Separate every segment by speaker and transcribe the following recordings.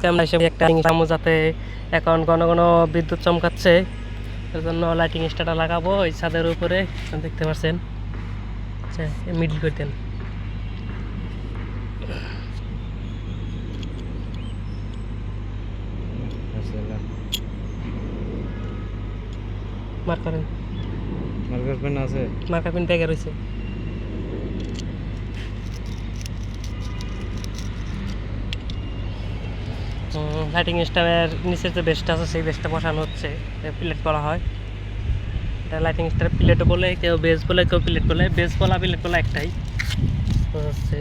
Speaker 1: Camera হিসেবে একটা সামু যাতে এখন ঘন ঘন বিদ্যুৎ চমকাচ্ছে। এর জন্য লাইটিং স্টারটা লাগাবো ওই ছাদের উপরে। দেখতে পাচ্ছেন। আচ্ছা মিডল করে দেন। মার
Speaker 2: মার্কার পেন আছে।
Speaker 1: মার্কার পিন ব্যাগে রয়েছে লাইটিং স্টারের নিচের যে বেসটা আছে, সেই বেসটা বসানো হচ্ছে প্লেট করা হয়। এটা লাইটিং স্টার প্লেটও বলে, কেউ বেস বলে, কেউ প্লেট বলে। বেস বলা প্লেট বলা একটাই। হচ্ছে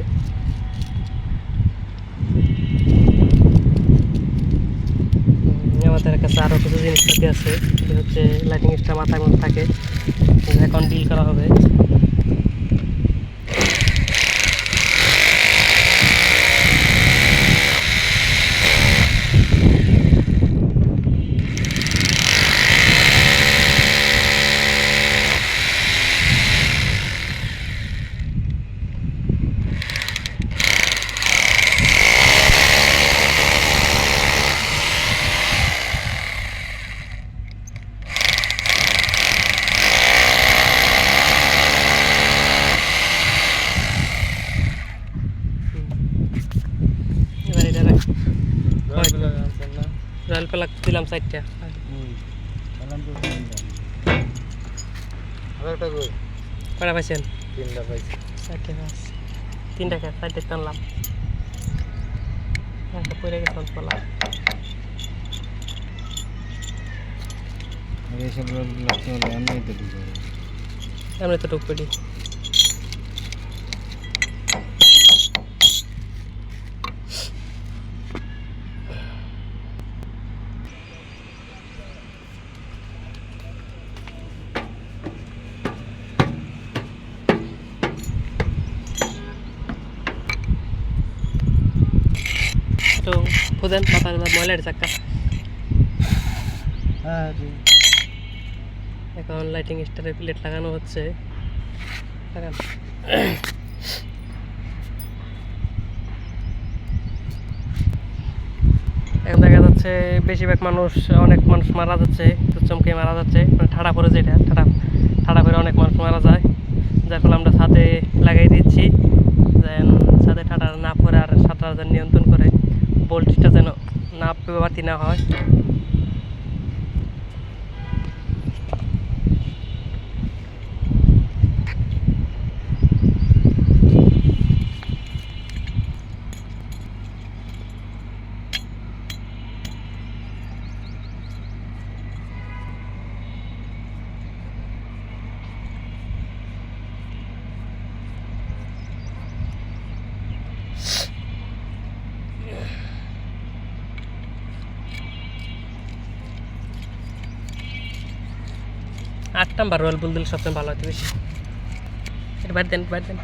Speaker 1: আমাদের কাছে আরও কিছু জিনিসপাতি আছে হচ্ছে লাইটিং স্টার মাথার মধ্যে থাকে। এখন ডিল করা হবে। রয়্যাল প্লাগ দিলাম সাইডটা
Speaker 2: আরেকটা কই
Speaker 1: কটা পাইছেন
Speaker 2: তিনটা পাইছি
Speaker 1: চারটে পাঁচ তিনটা খেয়ে চারটে টানলাম একটা পড়ে গেছে অল্প লাভ
Speaker 2: আর এইসব লাগতে হলে আমি তো দিতে
Speaker 1: এমনি তো টুক ফুদেন মাথার ময়লার চাক্কা এখন লাইটিং স্টারের প্লেট লাগানো হচ্ছে লাগান এখন দেখা যাচ্ছে বেশিরভাগ মানুষ অনেক মানুষ মারা যাচ্ছে তো চমকে মারা যাচ্ছে মানে ঠাড়া পড়ে যেটা ঠাড়া ঠাড়া পরে অনেক মানুষ মারা যায় যার ফলে আমরা ছাদে লাগাই দিচ্ছি যেন ছাদে ঠাড়া না পড়ে আর সাঁতার যেন নিয়ন্ত্রণ করে ভোল্টেজটা যেন না বাড়তি না হয়। আট নাম্বার রয়্যাল বুল দিলে সবচেয়ে ভালো হতে বেশি। এটা বাইর দেন বাইর দেন।